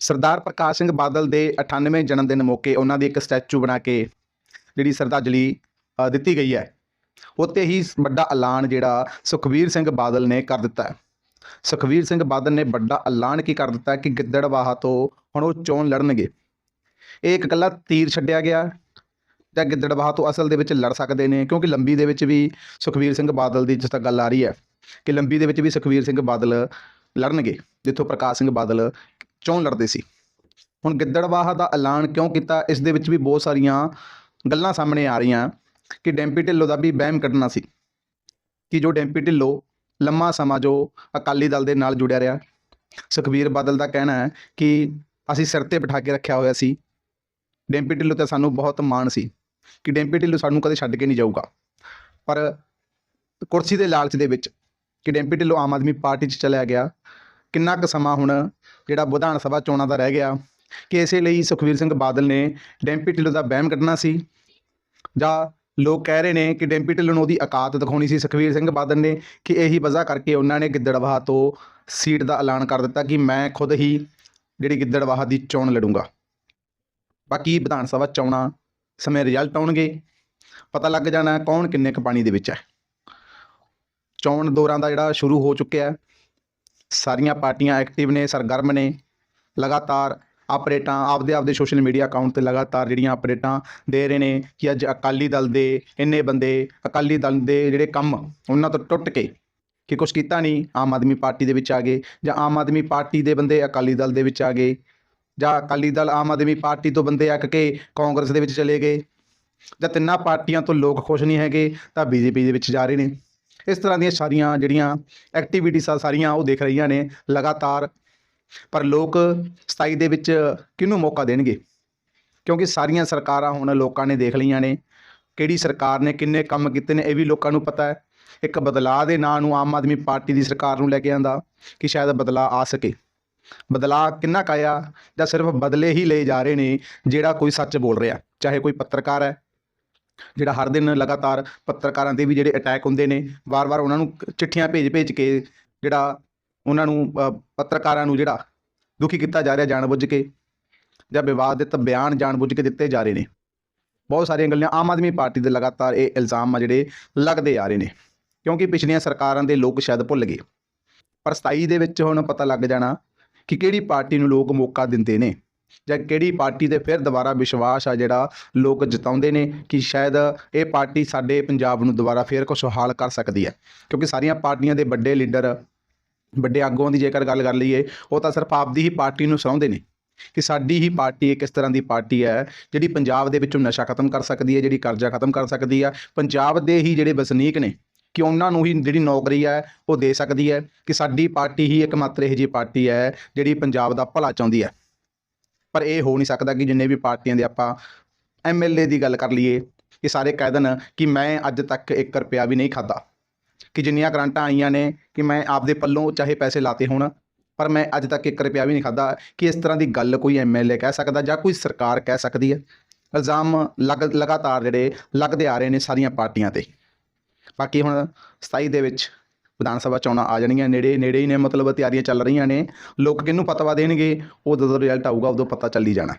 ਸਰਦਾਰ ਪ੍ਰਕਾਸ਼ ਸਿੰਘ ਬਾਦਲ ਦੇ 98 ਜਨਮ ਦਿਨ ਮੌਕੇ ਉਹਨਾਂ ਦੀ ਇੱਕ ਸਟੈਚੂ ਬਣਾ ਕੇ ਜਿਹੜੀ ਸ਼ਰਧਾਂਜਲੀ ਦਿੱਤੀ ਗਈ ਹੈ। ਉੱਤੇ ਹੀ ਵੱਡਾ ਐਲਾਨ ਜਿਹੜਾ ਸੁਖਬੀਰ ਸਿੰਘ ਬਾਦਲ ਨੇ ਕਰ ਦਿੱਤਾ ਹੈ। ਸੁਖਬੀਰ ਸਿੰਘ ਬਾਦਲ ਨੇ ਵੱਡਾ ਐਲਾਨ ਕੀ ਕਰ ਦਿੱਤਾ ਕਿ ਗਿੱਦੜਵਾਹਾ ਤੋਂ ਹੁਣ ਉਹ ਚੋਣ ਲੜਨਗੇ। ਇਹ ਇੱਕ ਇਕੱਲਾ ਤੀਰ ਛੱਡਿਆ ਗਿਆ ਜਾਂ ਗਿੱਦੜਵਾਹਾ ਤੋਂ ਅਸਲ ਦੇ ਵਿੱਚ ਲੜ ਸਕਦੇ ਨੇ, ਕਿਉਂਕਿ ਲੰਬੀ ਦੇ ਵਿੱਚ ਵੀ ਸੁਖਬੀਰ ਸਿੰਘ ਬਾਦਲ ਦੀ ਜਿਸ ਤੱਕ ਗੱਲ ਆ ਰਹੀ ਹੈ ਕਿ ਲੰਬੀ ਦੇ ਵਿੱਚ ਵੀ ਸੁਖਬੀਰ ਸਿੰਘ ਬਾਦਲ ਲੜਨਗੇ, ਜਿੱਥੋਂ ਪ੍ਰਕਾਸ਼ ਸਿੰਘ ਬਾਦਲ ਚੋਣ ਲੜਦੇ ਸੀ। ਹੁਣ ਗਿੱਦੜਵਾਹਾ ਦਾ ਐਲਾਨ ਕਿਉਂ ਕੀਤਾ, ਇਸ ਦੇ ਵਿੱਚ ਵੀ ਬਹੁਤ ਸਾਰੀਆਂ ਗੱਲਾਂ ਸਾਹਮਣੇ ਆ ਰਹੀਆਂ। ਕਿ ਡੈਂਪੀ ਢਿੱਲੋਂ ਦਾ ਵੀ ਵਹਿਮ ਕੱਢਣਾ ਸੀ। ਕਿ ਜੋ ਡੈਂਪੀ ਢਿੱਲੋਂ ਲੰਮਾ ਸਮਾਂ ਜੋ ਅਕਾਲੀ ਦਲ ਦੇ ਨਾਲ ਜੁੜਿਆ ਰਿਹਾ, ਸੁਖਬੀਰ ਬਾਦਲ ਦਾ ਕਹਿਣਾ ਹੈ ਕਿ ਅਸੀਂ ਸਿਰ ਤੇ ਬਿਠਾ ਕੇ ਰੱਖਿਆ ਹੋਇਆ ਸੀ। ਡੈਂਪੀ ਢਿੱਲੋਂ ਤੇ ਸਾਨੂੰ ਬਹੁਤ ਮਾਣ ਸੀ ਕਿ ਡੈਂਪੀ ਢਿੱਲੋਂ ਸਾਨੂੰ ਕਦੇ ਛੱਡ ਕੇ ਨਹੀਂ ਜਾਊਗਾ। ਪਰ ਕੁਰਸੀ ਦੇ ਲਾਲਚ ਦੇ ਵਿੱਚ ਕਿ ਡੈਂਪੀ ਢਿੱਲੋਂ ਆਮ ਆਦਮੀ ਪਾਰਟੀ 'ਚ ਚਲਿਆ ਗਿਆ। ਕਿੰਨਾ ਕੁ ਸਮਾਂ ਹੁਣ ਜਿਹੜਾ ਵਿਧਾਨ ਸਭਾ ਚੋਣਾਂ ਦਾ ਰਹਿ ਗਿਆ ਕਿ ਇਸੇ ਲਈ ਸੁਖਬੀਰ ਸਿੰਘ ਬਾਦਲ ਨੇ ਡੈਂਪੀ ਢਿੱਲੋਂ ਦਾ ਬਹਿਮ ਕੱਢਣਾ ਸੀ ਜਾਂ ਲੋਕ ਕਹਿ ਰਹੇ ਨੇ ਕਿ ਡੈਂਪੀ ਢਿੱਲੋਂ ਨੂੰ ਉਹਦੀ ਔਕਾਤ ਦਿਖਾਉਣੀ ਸੀ ਸੁਖਬੀਰ ਸਿੰਘ ਬਾਦਲ ਨੇ ਕਿ ਇਹੀ ਵਜ੍ਹਾ ਕਰਕੇ ਉਹਨਾਂ ਨੇ ਗਿੱਦੜਵਾਹ ਤੋਂ ਸੀਟ ਦਾ ਐਲਾਨ ਕਰ ਦਿੱਤਾ ਕਿ ਮੈਂ ਖੁਦ ਹੀ ਜਿਹੜੀ ਗਿੱਦੜਵਾਹ ਦੀ ਚੋਣ ਲੜੂੰਗਾ। ਬਾਕੀ ਵਿਧਾਨ ਸਭਾ ਚੋਣਾਂ ਸਮੇਂ ਰਿਜ਼ਲਟ ਆਉਣਗੇ, ਪਤਾ ਲੱਗ ਜਾਣਾ ਕੌਣ ਕਿੰਨੇ ਕੁ ਪਾਣੀ ਦੇ ਵਿੱਚ ਹੈ। ਚੋਣ ਦੌਰਾਂ ਦਾ ਜਿਹੜਾ ਸ਼ੁਰੂ ਹੋ ਚੁੱਕਿਆ ਸਾਰੀਆਂ ਪਾਰਟੀਆਂ ਐਕਟਿਵ ਨੇ, ਸਰਗਰਮ ਨੇ, ਲਗਾਤਾਰ ਅਪਡੇਟਾਂ ਆਪਦੇ ਆਪਦੇ ਸੋਸ਼ਲ ਮੀਡੀਆ ਅਕਾਊਂਟ ਤੇ ਲਗਾਤਾਰ ਜਿਹੜੀਆਂ ਅਪਡੇਟਾਂ ਦੇ ਰਹੇ ਨੇ ਕਿ ਅੱਜ ਅਕਾਲੀ ਦਲ ਦੇ ਇੰਨੇ ਬੰਦੇ, ਅਕਾਲੀ ਦਲ ਦੇ ਜਿਹੜੇ ਕੰਮ ਉਹਨਾਂ ਤੋਂ ਟੁੱਟ ਕੇ ਕਿ ਕੁਝ ਕੀਤਾ ਨਹੀਂ, ਆਮ ਆਦਮੀ ਪਾਰਟੀ ਦੇ ਵਿੱਚ ਆ ਗਏ ਜਾਂ ਆਮ ਆਦਮੀ ਪਾਰਟੀ ਦੇ ਬੰਦੇ ਅਕਾਲੀ ਦਲ ਦੇ ਵਿੱਚ ਆ ਗਏ ਜਾਂ ਅਕਾਲੀ ਦਲ ਆਮ ਆਦਮੀ ਪਾਰਟੀ ਤੋਂ ਬੰਦੇ ਅੱਕ ਕੇ ਕਾਂਗਰਸ ਦੇ ਵਿੱਚ ਚਲੇ ਗਏ ਜਾਂ ਤਿੰਨਾਂ ਪਾਰਟੀਆਂ ਤੋਂ ਲੋਕ ਖੁਸ਼ ਨਹੀਂ ਹੈਗੇ ਤਾਂ ਬੀਜੇਪੀ ਦੇ ਵਿੱਚ ਜਾ ਰਹੇ ਨੇ। ਇਸ ਤਰ੍ਹਾਂ ਦੀਆਂ ਸਾਰੀਆਂ ਜਿਹੜੀਆਂ ਐਕਟੀਵਿਟੀਜ਼ ਆ, ਸਾਰੀਆਂ ਉਹ ਦੇਖ ਰਹੀਆਂ ਨੇ, ਲਗਾਤਾਰ। ਪਰ ਲੋਕ 27 ਦੇ ਵਿੱਚ ਕਿਹਨੂੰ ਮੌਕਾ ਦੇਣਗੇ? ਕਿਉਂਕਿ ਸਾਰੀਆਂ ਸਰਕਾਰਾਂ ਹੁਣ ਲੋਕਾਂ ਨੇ ਦੇਖ ਲਈਆਂ ਨੇ, ਕਿਹੜੀ ਸਰਕਾਰ ਨੇ ਕਿੰਨੇ ਕੰਮ ਕੀਤੇ ਨੇ, ਇਹ ਵੀ ਲੋਕਾਂ ਨੂੰ ਪਤਾ ਹੈ। ਇੱਕ ਬਦਲਾਅ ਦੇ ਨਾਂ ਨੂੰ ਆਮ ਆਦਮੀ ਪਾਰਟੀ ਦੀ ਸਰਕਾਰ ਨੂੰ ਲੈ ਕੇ ਆਂਦਾ ਕਿ ਸ਼ਾਇਦ ਬਦਲਾਅ ਆ ਸਕੇ। ਬਦਲਾਅ ਕਿੰਨਾ ਕੁ ਆਇਆ ਜਾਂ ਸਿਰਫ ਬਦਲੇ ਹੀ ਲਏ ਜਾ ਰਹੇ ਨੇ, ਜਿਹੜਾ ਕੋਈ ਸੱਚ ਬੋਲ ਰਿਹਾ, ਚਾਹੇ ਕੋਈ ਪੱਤਰਕਾਰ ਹੈ ਜਿਹੜਾ ਹਰ ਦਿਨ ਲਗਾਤਾਰ ਪੱਤਰਕਾਰਾਂ ਦੇ ਵੀ ਜਿਹੜੇ ਅਟੈਕ ਹੁੰਦੇ ਨੇ, ਵਾਰ-ਵਾਰ ਉਹਨਾਂ ਨੂੰ ਚਿੱਠੀਆਂ ਭੇਜ-ਭੇਜ ਕੇ ਜਿਹੜਾ ਉਹਨਾਂ ਨੂੰ ਪੱਤਰਕਾਰਾਂ ਨੂੰ ਜਿਹੜਾ ਦੁਖੀ ਕੀਤਾ ਜਾ ਰਿਹਾ ਜਾਣਬੁੱਝ ਕੇ ਜਾਂ ਵਿਵਾਦਿਤ ਬਿਆਨ ਜਾਣਬੁੱਝ ਕੇ ਦਿੱਤੇ ਜਾ ਰਹੇ ਨੇ। ਬਹੁਤ ਸਾਰੀਆਂ ਗੱਲਾਂ ਆਮ ਆਦਮੀ ਪਾਰਟੀ ਦੇ ਲਗਾਤਾਰ ਇਹ ਇਲਜ਼ਾਮ ਆ ਜਿਹੜੇ ਲੱਗਦੇ ਆ ਰਹੇ ਨੇ, ਕਿਉਂਕਿ ਪਿਛਲੀਆਂ ਸਰਕਾਰਾਂ ਦੇ ਲੋਕ ਸ਼ਾਇਦ ਭੁੱਲ ਗਏ। ਪਰ 27 ਦੇ ਵਿੱਚ ਹੁਣ ਪਤਾ ਲੱਗ ਜਾਣਾ ਕਿ ਕਿਹੜੀ ਪਾਰਟੀ ਨੂੰ ਲੋਕ ਮੌਕਾ ਦਿੰਦੇ ਨੇ। ਜਾਂ ਕਿਹੜੀ ਪਾਰਟੀ ਤੇ ਫਿਰ ਦੁਬਾਰਾ ਵਿਸ਼ਵਾਸ ਆ ਜਿਹੜਾ ਲੋਕ ਜਤਾਉਂਦੇ ਨੇ ਕਿ ਸ਼ਾਇਦ ਇਹ ਪਾਰਟੀ ਸਾਡੇ ਪੰਜਾਬ ਨੂੰ ਦੁਬਾਰਾ ਫਿਰ ਖੁਸ਼ਹਾਲ ਕਰ ਸਕਦੀ ਹੈ। ਕਿਉਂਕਿ ਸਾਰੀਆਂ ਪਾਰਟੀਆਂ ਦੇ ਵੱਡੇ ਲੀਡਰ, ਵੱਡੇ ਆਗੂਆਂ ਦੀ ਜੇਕਰ ਗੱਲ ਕਰ ਲਈਏ, ਉਹ ਤਾਂ ਸਿਰਫ ਆਪਦੀ ਹੀ ਪਾਰਟੀ ਨੂੰ ਸਰਾਉਂਦੇ ਨੇ ਕਿ ਸਾਡੀ ਹੀ ਪਾਰਟੀ ਇੱਕ ਇਸ ਤਰ੍ਹਾਂ ਦੀ ਪਾਰਟੀ ਹੈ, ਜਿਹੜੀ ਪੰਜਾਬ ਦੇ ਵਿੱਚੋਂ ਨਸ਼ਾ ਖਤਮ ਕਰ ਸਕਦੀ ਹੈ, ਜਿਹੜੀ ਕਰਜ਼ਾ ਖਤਮ ਕਰ ਸਕਦੀ ਹੈ। ਪੰਜਾਬ ਦੇ ਹੀ ਜਿਹੜੇ ਵਸਨੀਕ ਨੇ ਕਿ ਉਹਨਾਂ ਨੂੰ ਹੀ ਜਿਹੜੀ ਨੌਕਰੀ ਹੈ, ਉਹ ਦੇ ਸਕਦੀ ਹੈ ਕਿ ਸਾਡੀ ਪਾਰਟੀ ਹੀ ਇੱਕ ਮਾਤਰ ਇਹੋ ਜਿਹੀ ਪਾਰਟੀ ਹੈ, ਜਿਹੜੀ ਪੰਜਾਬ ਦਾ ਭਲਾ ਚਾਹੁੰਦੀ ਹੈ। ਪਰ ਇਹ ਹੋ ਨਹੀਂ ਸਕਦਾ ਕਿ ਜਿੰਨੇ ਵੀ ਪਾਰਟੀਆਂ ਦੇ ਆਪਾਂ ਐਮਐਲਏ ਦੀ ਗੱਲ ਕਰ ਲਈਏ, ਇਹ ਸਾਰੇ ਕਹਿ ਦੇਣ ਕਿ ਮੈਂ ਅੱਜ ਤੱਕ 1 ਰੁਪਿਆ ਵੀ ਨਹੀਂ ਖਾਦਾ ਕਿ ਜਿੰਨੀਆਂ ਗ੍ਰਾਂਟਾਂ ਆਈਆਂ ਨੇ ਕਿ ਮੈਂ ਆਪਦੇ ਪੱਲੋਂ ਚਾਹੇ ਪੈਸੇ ਲਾਤੇ ਹੋਣ, ਪਰ ਮੈਂ ਅੱਜ ਤੱਕ 1 ਰੁਪਿਆ ਵੀ ਨਹੀਂ ਖਾਦਾ ਕਿ ਇਸ ਤਰ੍ਹਾਂ ਦੀ ਗੱਲ ਕੋਈ ਐਮਐਲਏ ਕਹਿ ਸਕਦਾ ਜਾਂ ਕੋਈ ਸਰਕਾਰ ਕਹਿ ਸਕਦੀ ਹੈ? ਇਲਜ਼ਾਮ ਲਗ, ਲਗਾਤਾਰ ਜਿਹੜੇ ਲੱਗਦੇ ਆ ਰਹੇ ਨੇ ਸਾਰੀਆਂ ਪਾਰਟੀਆਂ ਤੇ। ਬਾਕੀ ਹੁਣ 27 ਦੇ ਵਿੱਚ ਵਿਧਾਨ ਸਭਾ ਚੋਣਾਂ ਆ ਜਾਣਗੀਆਂ। ਨੇੜੇ ਨੇੜੇ ਹੀ ਨੇ, ਮਤਲਬ ਤਿਆਰੀਆਂ ਚੱਲ ਰਹੀਆਂ ਨੇ। ਲੋਕ ਕਿਹਨੂੰ ਪਤਵਾ ਦੇਣਗੇ, ਉਹ ਜਦੋਂ ਰਿਜ਼ਲਟ ਆਊਗਾ, ਉਦੋਂ ਪਤਾ ਚੱਲੀ ਜਾਣਾ।